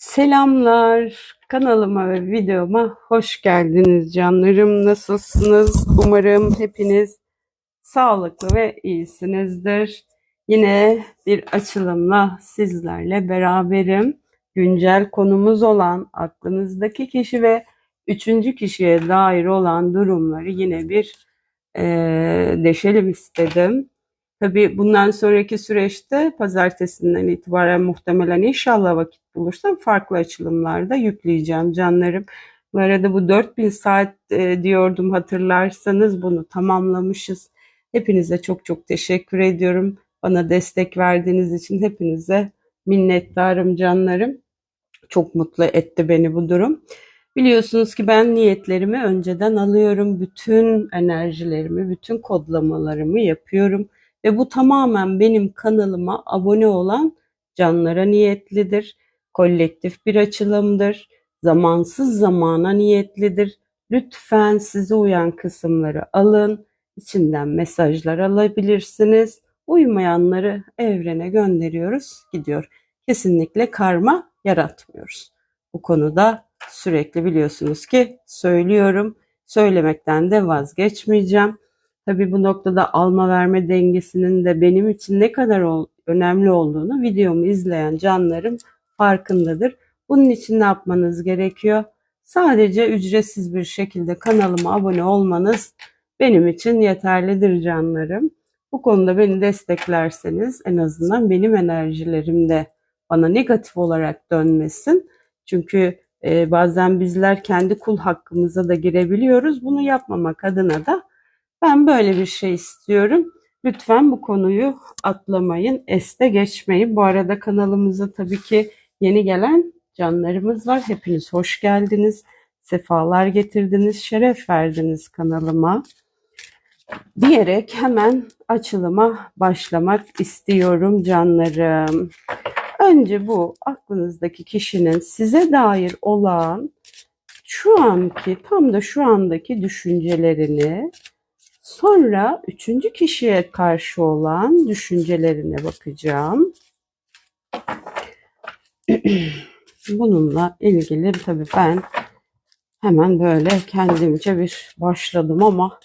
Selamlar. Kanalıma ve videoma hoş geldiniz canlarım. Nasılsınız? Umarım hepiniz sağlıklı ve iyisinizdir. Yine bir açılımla sizlerle beraberim. Güncel konumuz olan aklınızdaki kişi ve üçüncü kişiye dair olan durumları yine bir eee, deşelim istedim. Tabii bundan sonraki süreçte pazartesinden itibaren muhtemelen inşallah vakit bulursam farklı açılımlarda yükleyeceğim canlarım. Bu arada bu 4000 saat e, diyordum hatırlarsanız bunu tamamlamışız. Hepinize çok çok teşekkür ediyorum. Bana destek verdiğiniz için hepinize minnettarım canlarım. Çok mutlu etti beni bu durum. Biliyorsunuz ki ben niyetlerimi önceden alıyorum. Bütün enerjilerimi, bütün kodlamalarımı yapıyorum. Ve bu tamamen benim kanalıma abone olan canlara niyetlidir. Kolektif bir açılımdır. Zamansız zamana niyetlidir. Lütfen size uyan kısımları alın. İçinden mesajlar alabilirsiniz. Uymayanları evrene gönderiyoruz, gidiyor. Kesinlikle karma yaratmıyoruz. Bu konuda sürekli biliyorsunuz ki söylüyorum. Söylemekten de vazgeçmeyeceğim. Tabii bu noktada alma verme dengesinin de benim için ne kadar ol- önemli olduğunu videomu izleyen canlarım farkındadır. Bunun için ne yapmanız gerekiyor? Sadece ücretsiz bir şekilde kanalıma abone olmanız benim için yeterlidir canlarım. Bu konuda beni desteklerseniz en azından benim enerjilerim de bana negatif olarak dönmesin. Çünkü e, bazen bizler kendi kul hakkımıza da girebiliyoruz. Bunu yapmamak adına da ben böyle bir şey istiyorum. Lütfen bu konuyu atlamayın, este geçmeyin. Bu arada kanalımıza tabii ki yeni gelen canlarımız var. Hepiniz hoş geldiniz. Sefalar getirdiniz, şeref verdiniz kanalıma. Diyerek hemen açılıma başlamak istiyorum canlarım. Önce bu aklınızdaki kişinin size dair olan şu anki tam da şu andaki düşüncelerini Sonra üçüncü kişiye karşı olan düşüncelerine bakacağım. Bununla ilgili tabii ben hemen böyle kendimce bir başladım ama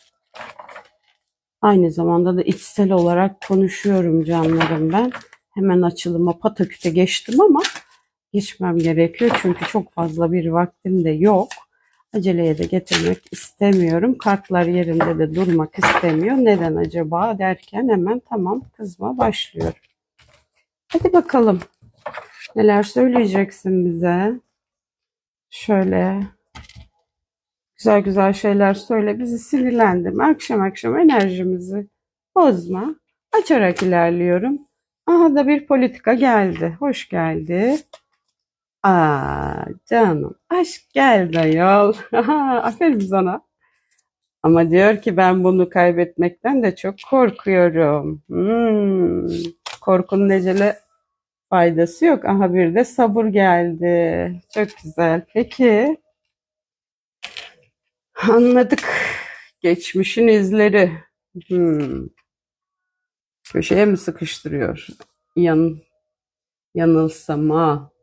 aynı zamanda da içsel olarak konuşuyorum canlarım ben. Hemen açılıma pataküte geçtim ama geçmem gerekiyor çünkü çok fazla bir vaktim de yok. Aceleye de getirmek istemiyorum. Kartlar yerinde de durmak istemiyor. Neden acaba derken hemen tamam kızma başlıyor. Hadi bakalım. Neler söyleyeceksin bize? Şöyle güzel güzel şeyler söyle. Bizi sinirlendirme. Akşam akşam enerjimizi bozma. Açarak ilerliyorum. Aha da bir politika geldi. Hoş geldi. Aa canım aşk geldi ayol. Aferin sana. Ama diyor ki ben bunu kaybetmekten de çok korkuyorum. Hmm, korkunun ecele faydası yok. Aha bir de sabır geldi. Çok güzel. Peki anladık. Geçmişin izleri. Hmm, köşeye mi sıkıştırıyor? Yan, yanılsama.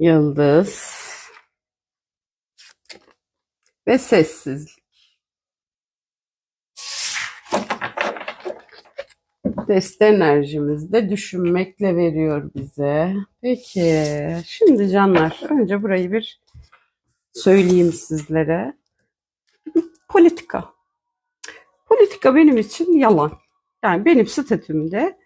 Yıldız ve sessizlik. Deste enerjimiz de düşünmekle veriyor bize. Peki, şimdi canlar, önce burayı bir söyleyeyim sizlere. Politika. Politika benim için yalan. Yani benim statümde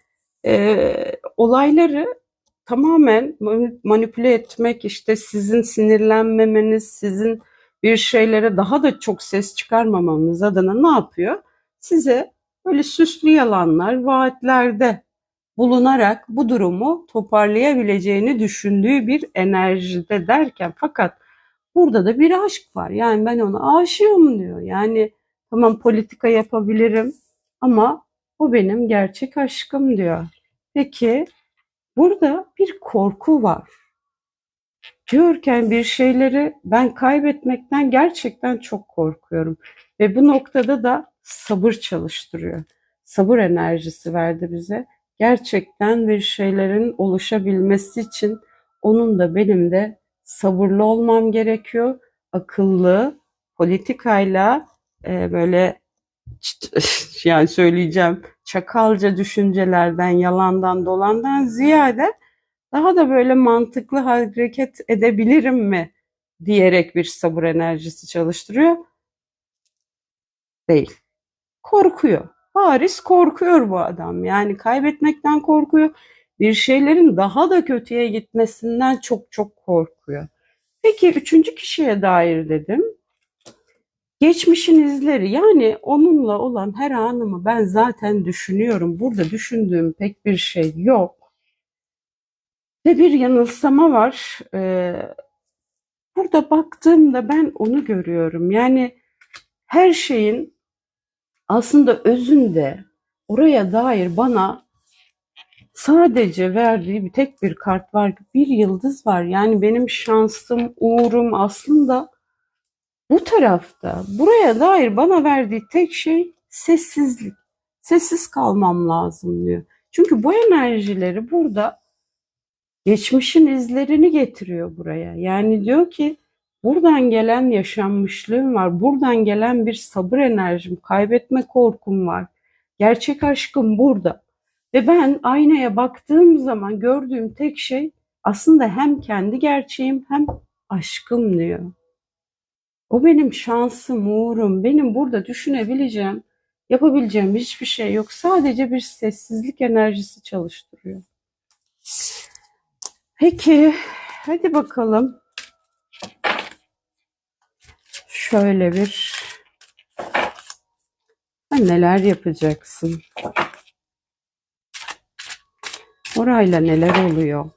e, olayları tamamen manipüle etmek, işte sizin sinirlenmemeniz, sizin bir şeylere daha da çok ses çıkarmamanız adına ne yapıyor? Size böyle süslü yalanlar, vaatlerde bulunarak bu durumu toparlayabileceğini düşündüğü bir enerjide derken fakat burada da bir aşk var. Yani ben ona aşığım diyor. Yani tamam politika yapabilirim ama o benim gerçek aşkım diyor. Peki burada bir korku var. Diyorken bir şeyleri ben kaybetmekten gerçekten çok korkuyorum. Ve bu noktada da sabır çalıştırıyor. Sabır enerjisi verdi bize. gerçekten bir şeylerin oluşabilmesi için onun da benim de sabırlı olmam gerekiyor. Akıllı, politikayla e, böyle yani söyleyeceğim çakalca düşüncelerden, yalandan, dolandan ziyade daha da böyle mantıklı hareket edebilirim mi diyerek bir sabır enerjisi çalıştırıyor. Değil. Korkuyor. Bariz korkuyor bu adam. Yani kaybetmekten korkuyor. Bir şeylerin daha da kötüye gitmesinden çok çok korkuyor. Peki üçüncü kişiye dair dedim. Geçmişin izleri yani onunla olan her anımı ben zaten düşünüyorum. Burada düşündüğüm pek bir şey yok. Ve bir yanılsama var. Ee, burada baktığımda ben onu görüyorum. Yani her şeyin aslında özünde oraya dair bana sadece verdiği bir tek bir kart var. Bir yıldız var. Yani benim şansım, uğurum aslında bu tarafta. Buraya dair bana verdiği tek şey sessizlik. Sessiz kalmam lazım diyor. Çünkü bu enerjileri burada geçmişin izlerini getiriyor buraya. Yani diyor ki buradan gelen yaşanmışlığım var. Buradan gelen bir sabır enerjim, kaybetme korkum var. Gerçek aşkım burada. Ve ben aynaya baktığım zaman gördüğüm tek şey aslında hem kendi gerçeğim hem aşkım diyor. O benim şansım, uğurum. Benim burada düşünebileceğim, yapabileceğim hiçbir şey yok. Sadece bir sessizlik enerjisi çalıştırıyor. Peki, hadi bakalım. Şöyle bir sen neler yapacaksın? Orayla neler oluyor?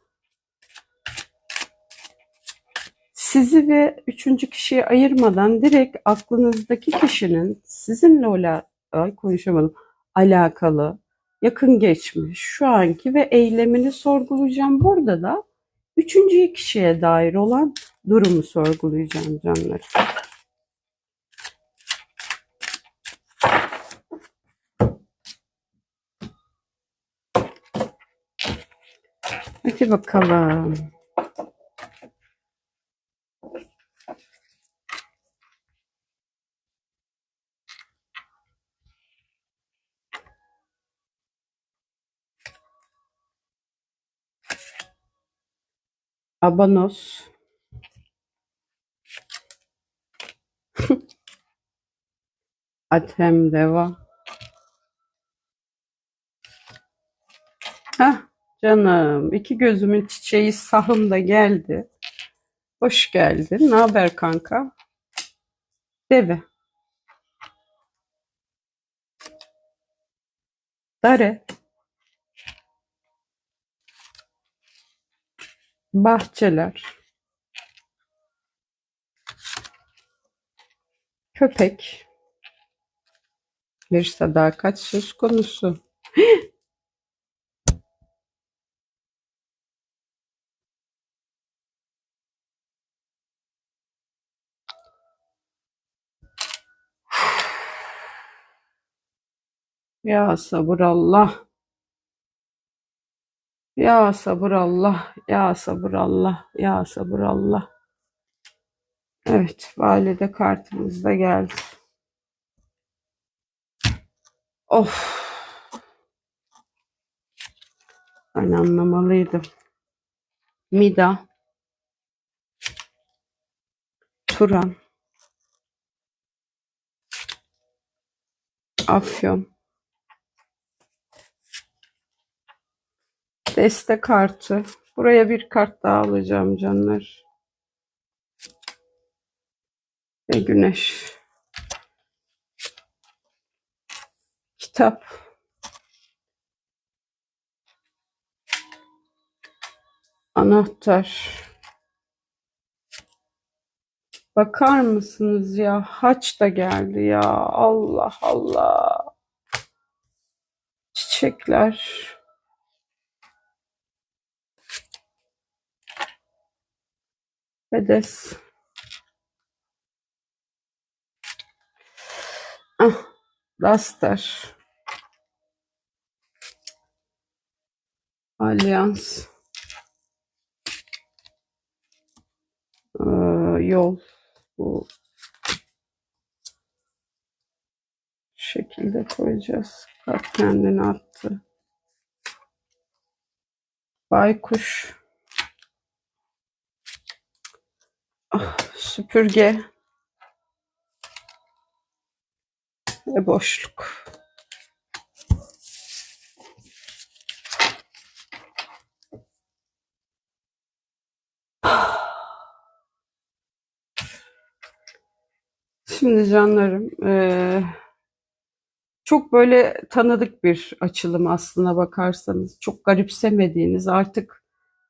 Sizi ve üçüncü kişiyi ayırmadan direkt aklınızdaki kişinin sizinle ola, ay konuşamadım, alakalı, yakın geçmiş, şu anki ve eylemini sorgulayacağım. Burada da üçüncü kişiye dair olan durumu sorgulayacağım canlar. Hadi bakalım. Abanos. Atem Deva. Hah canım iki gözümün çiçeği sahım da geldi. Hoş geldin. Ne haber kanka? Deve. Dare. Bahçeler. Köpek. Bir sadakat söz konusu. Ya sabır Allah. Ya sabır Allah. Ya sabır Allah. Ya sabır Allah. Evet, valide kartımız da geldi. Of, ben anlamalıydım. Mida, Turan, Afyon, deste kartı. Buraya bir kart daha alacağım canlar. Ve güneş. Kitap. Anahtar. Bakar mısınız ya? Haç da geldi ya. Allah Allah. Çiçekler. Bedes. Ah, Duster. Alyans. Ee, yol. Bu şekilde koyacağız. Kart kendini attı. Baykuş. Ah, süpürge. Ve boşluk. Şimdi canlarım, eee, çok böyle tanıdık bir açılım aslına bakarsanız. Çok garipsemediğiniz, artık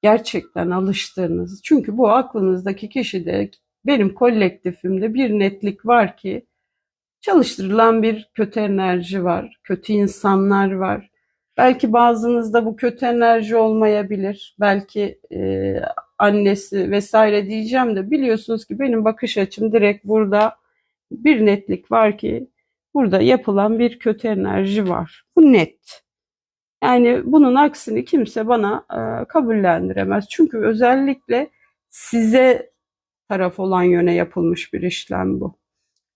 gerçekten alıştığınız. Çünkü bu aklınızdaki kişide benim kolektifimde bir netlik var ki çalıştırılan bir kötü enerji var, kötü insanlar var. Belki bazınızda bu kötü enerji olmayabilir. Belki eee, annesi vesaire diyeceğim de biliyorsunuz ki benim bakış açım direkt burada bir netlik var ki burada yapılan bir kötü enerji var. Bu net. Yani bunun aksini kimse bana e, kabullendiremez. Çünkü özellikle size taraf olan yöne yapılmış bir işlem bu.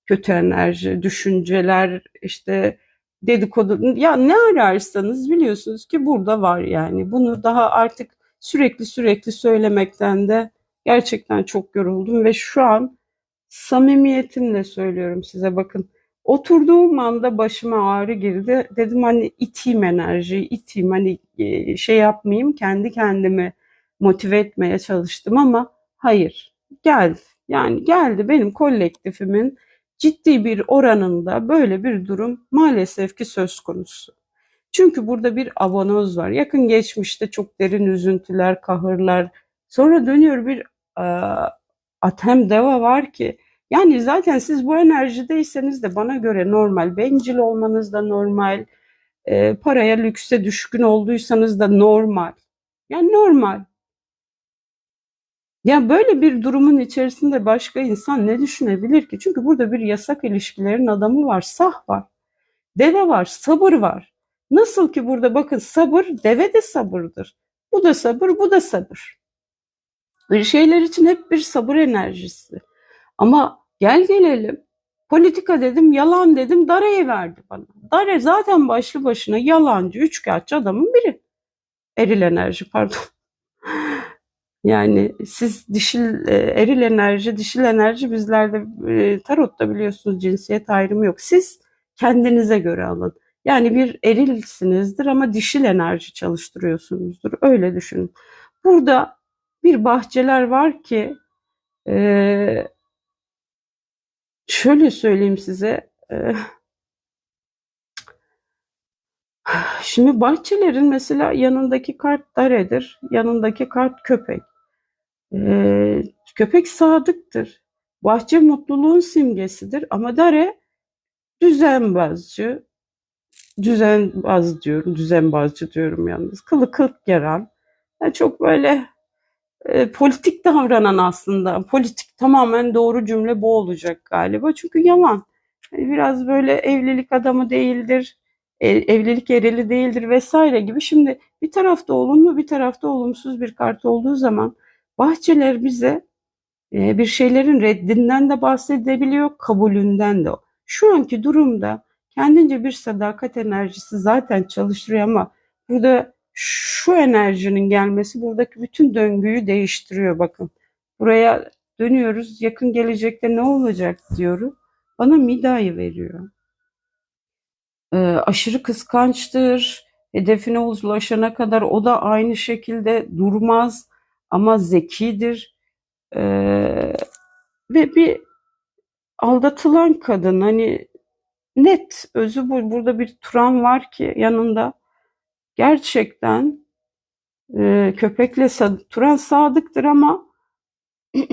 Kötü enerji, düşünceler, işte dedikodu, ya ne ararsanız biliyorsunuz ki burada var yani. Bunu daha artık sürekli sürekli söylemekten de gerçekten çok yoruldum ve şu an Samimiyetimle söylüyorum size bakın. Oturduğum anda başıma ağrı girdi. Dedim hani iteyim enerjiyi, iteyim hani e, şey yapmayayım, kendi kendimi motive etmeye çalıştım ama hayır, geldi. Yani geldi benim kolektifimin ciddi bir oranında böyle bir durum maalesef ki söz konusu. Çünkü burada bir avanoz var. Yakın geçmişte çok derin üzüntüler, kahırlar. Sonra dönüyor bir e, Atem Deva var ki yani zaten siz bu enerjideyseniz de bana göre normal. Bencil olmanız da normal. E, paraya, lükse düşkün olduysanız da normal. Yani normal. Ya böyle bir durumun içerisinde başka insan ne düşünebilir ki? Çünkü burada bir yasak ilişkilerin adamı var, sah var. Deve var, sabır var. Nasıl ki burada bakın sabır, deve de sabırdır. Bu da sabır, bu da sabır. Bir şeyler için hep bir sabır enerjisi. Ama gel gelelim, politika dedim, yalan dedim, Dare'yi verdi bana. Dare zaten başlı başına yalancı, üçkağıtçı adamın biri. Eril enerji pardon. Yani siz dişil, e, eril enerji, dişil enerji bizlerde e, tarotta biliyorsunuz cinsiyet ayrımı yok. Siz kendinize göre alın. Yani bir erilsinizdir ama dişil enerji çalıştırıyorsunuzdur. Öyle düşünün. Burada bir bahçeler var ki e, şöyle söyleyeyim size e, şimdi bahçelerin mesela yanındaki kart daredir yanındaki kart köpek. E, köpek sadıktır. Bahçe mutluluğun simgesidir ama dare düzenbazcı düzenbaz diyorum düzenbazcı diyorum yalnız. Kılı kırk yaran. Yani çok böyle e, politik davranan aslında. Politik tamamen doğru cümle bu olacak galiba. Çünkü yalan. Yani biraz böyle evlilik adamı değildir, e, evlilik ereli değildir vesaire gibi. Şimdi bir tarafta olumlu bir tarafta olumsuz bir kart olduğu zaman bahçeler bize e, bir şeylerin reddinden de bahsedebiliyor, kabulünden de. Şu anki durumda kendince bir sadakat enerjisi zaten çalıştırıyor ama burada şu enerjinin gelmesi buradaki bütün döngüyü değiştiriyor bakın. Buraya dönüyoruz. Yakın gelecekte ne olacak diyorum. Bana Mida'yı veriyor. Ee, aşırı kıskançtır. Hedefine ulaşana kadar o da aynı şekilde durmaz ama zekidir. Ee, ve bir aldatılan kadın hani net özü bu. Burada bir Turan var ki yanında gerçekten e, köpekle Turan sadıktır ama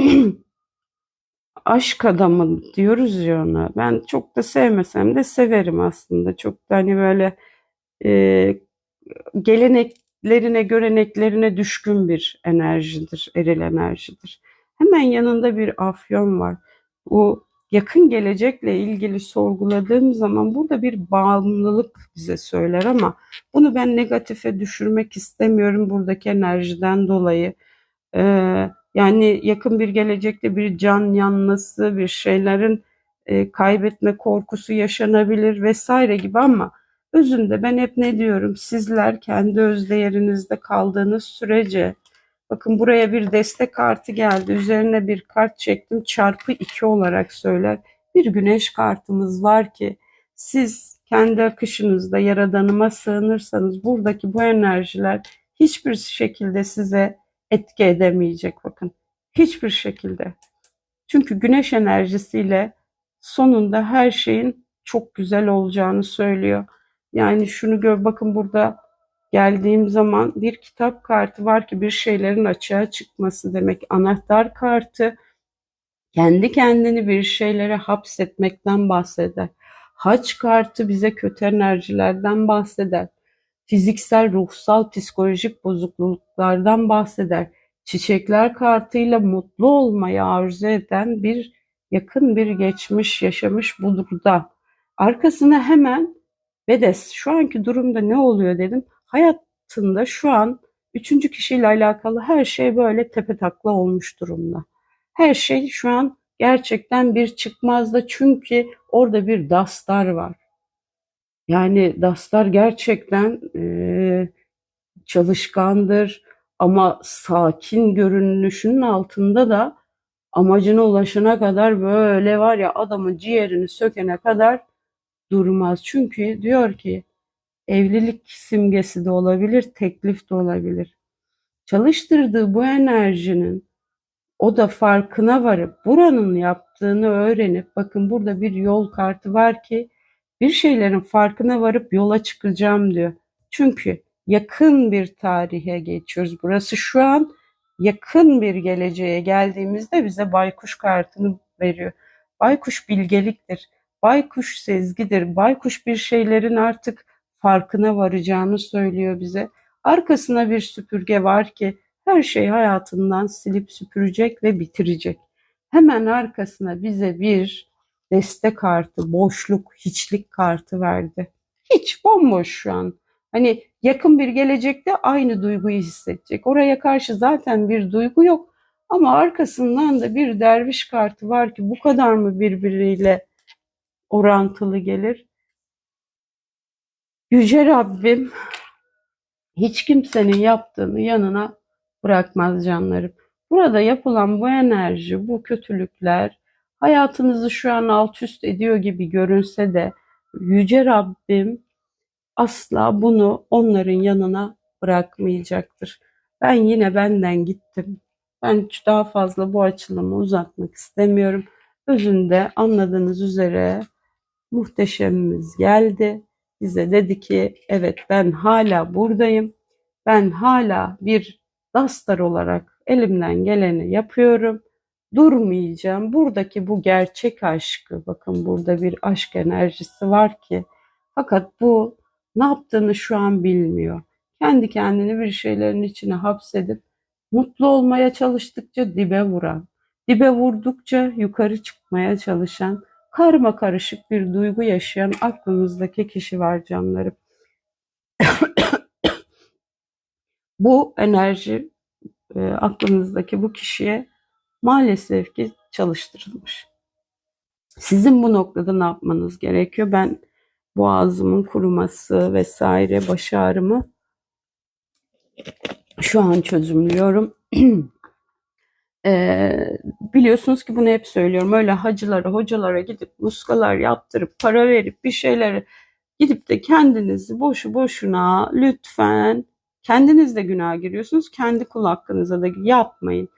aşk adamı diyoruz ya ona. Ben çok da sevmesem de severim aslında. Çok da hani böyle e, geleneklerine, göreneklerine düşkün bir enerjidir, eril enerjidir. Hemen yanında bir afyon var. Bu yakın gelecekle ilgili sorguladığım zaman burada bir bağımlılık bize söyler ama bunu ben negatife düşürmek istemiyorum buradaki enerjiden dolayı. Ee, yani yakın bir gelecekte bir can yanması, bir şeylerin e, kaybetme korkusu yaşanabilir vesaire gibi ama özünde ben hep ne diyorum? Sizler kendi özdeğerinizde kaldığınız sürece bakın buraya bir destek kartı geldi. Üzerine bir kart çektim. Çarpı 2 olarak söyler. Bir güneş kartımız var ki siz kendi akışınızda yaradanıma sığınırsanız buradaki bu enerjiler hiçbir şekilde size etki edemeyecek bakın. Hiçbir şekilde. Çünkü güneş enerjisiyle sonunda her şeyin çok güzel olacağını söylüyor. Yani şunu gör bakın burada geldiğim zaman bir kitap kartı var ki bir şeylerin açığa çıkması demek. Anahtar kartı kendi kendini bir şeylere hapsetmekten bahseder. Haç kartı bize kötü enerjilerden bahseder. Fiziksel, ruhsal, psikolojik bozukluklardan bahseder. Çiçekler kartıyla mutlu olmayı arzu eden bir yakın bir geçmiş yaşamış burada. Arkasına hemen Bedes şu anki durumda ne oluyor dedim. Hayatında şu an üçüncü kişiyle alakalı her şey böyle tepe takla olmuş durumda. Her şey şu an gerçekten bir çıkmazda çünkü orada bir dastar var. Yani dastar gerçekten e, çalışkandır ama sakin görünüşünün altında da amacına ulaşana kadar böyle var ya adamın ciğerini sökene kadar durmaz. Çünkü diyor ki evlilik simgesi de olabilir, teklif de olabilir. Çalıştırdığı bu enerjinin o da farkına varıp buranın yaptığını öğrenip bakın burada bir yol kartı var ki bir şeylerin farkına varıp yola çıkacağım diyor. Çünkü yakın bir tarihe geçiyoruz. Burası şu an yakın bir geleceğe geldiğimizde bize baykuş kartını veriyor. Baykuş bilgeliktir. Baykuş sezgidir. Baykuş bir şeylerin artık farkına varacağını söylüyor bize. Arkasına bir süpürge var ki her şeyi hayatından silip süpürecek ve bitirecek. Hemen arkasına bize bir destek kartı, boşluk, hiçlik kartı verdi. Hiç bomboş şu an. Hani yakın bir gelecekte aynı duyguyu hissedecek. Oraya karşı zaten bir duygu yok. Ama arkasından da bir derviş kartı var ki bu kadar mı birbiriyle orantılı gelir? Yüce Rabbim hiç kimsenin yaptığını yanına bırakmaz canlarım. Burada yapılan bu enerji, bu kötülükler hayatınızı şu an alt üst ediyor gibi görünse de Yüce Rabbim asla bunu onların yanına bırakmayacaktır. Ben yine benden gittim. Ben daha fazla bu açılımı uzatmak istemiyorum. Özünde anladığınız üzere muhteşemimiz geldi. Bize dedi ki evet ben hala buradayım. Ben hala bir dastar olarak elimden geleni yapıyorum. Durmayacağım. Buradaki bu gerçek aşkı bakın burada bir aşk enerjisi var ki fakat bu ne yaptığını şu an bilmiyor. Kendi kendini bir şeylerin içine hapsedip mutlu olmaya çalıştıkça dibe vuran, dibe vurdukça yukarı çıkmaya çalışan, karma karışık bir duygu yaşayan aklınızdaki kişi var canlarım. bu enerji e, aklınızdaki bu kişiye maalesef ki çalıştırılmış. Sizin bu noktada ne yapmanız gerekiyor? Ben boğazımın kuruması vesaire baş ağrımı şu an çözümlüyorum. Ee, biliyorsunuz ki bunu hep söylüyorum. Öyle hacılara, hocalara gidip muskalar yaptırıp para verip bir şeyleri gidip de kendinizi boşu boşuna lütfen kendiniz de günah giriyorsunuz. Kendi kul hakkınıza da yapmayın.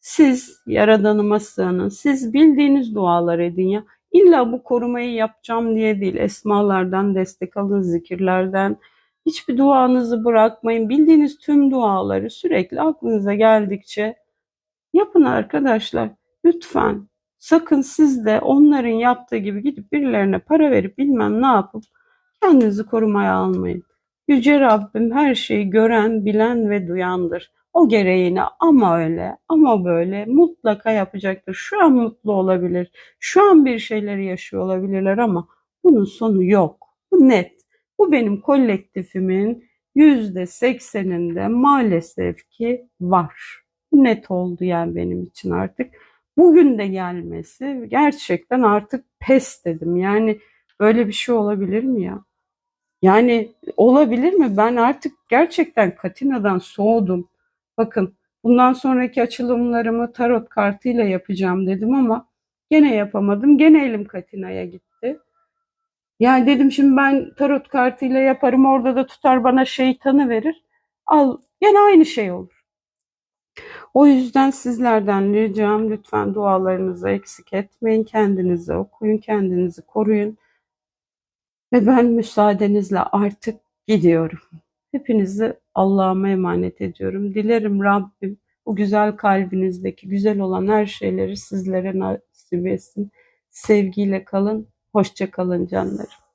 Siz yaradanıma sığının. Siz bildiğiniz dualar edin ya. İlla bu korumayı yapacağım diye değil. Esmalardan destek alın, zikirlerden. Hiçbir duanızı bırakmayın. Bildiğiniz tüm duaları sürekli aklınıza geldikçe yapın arkadaşlar. Lütfen. Sakın siz de onların yaptığı gibi gidip birilerine para verip bilmem ne yapıp kendinizi korumaya almayın. Yüce Rabbim her şeyi gören, bilen ve duyandır. o gereğini ama öyle ama böyle mutlaka yapacaktır. Şu an mutlu olabilir. Şu an bir şeyleri yaşıyor olabilirler ama bunun sonu yok. Bu net. Bu benim kolektifimin yüzde sekseninde maalesef ki var. Net oldu yani benim için artık. Bugün de gelmesi gerçekten artık pes dedim. Yani böyle bir şey olabilir mi ya? Yani olabilir mi? Ben artık gerçekten Katina'dan soğudum. Bakın bundan sonraki açılımlarımı tarot kartıyla yapacağım dedim ama gene yapamadım. Gene elim Katina'ya gitti. Yani dedim şimdi ben tarot kartıyla yaparım orada da tutar bana şeytanı verir. Al gene aynı şey olur. O yüzden sizlerden ricam lütfen dualarınızı eksik etmeyin. Kendinizi okuyun, kendinizi koruyun. Ve ben müsaadenizle artık gidiyorum. Hepinizi Allah'ıma emanet ediyorum. Dilerim Rabbim bu güzel kalbinizdeki güzel olan her şeyleri sizlere nasip etsin. Sevgiyle kalın, hoşça kalın canlarım.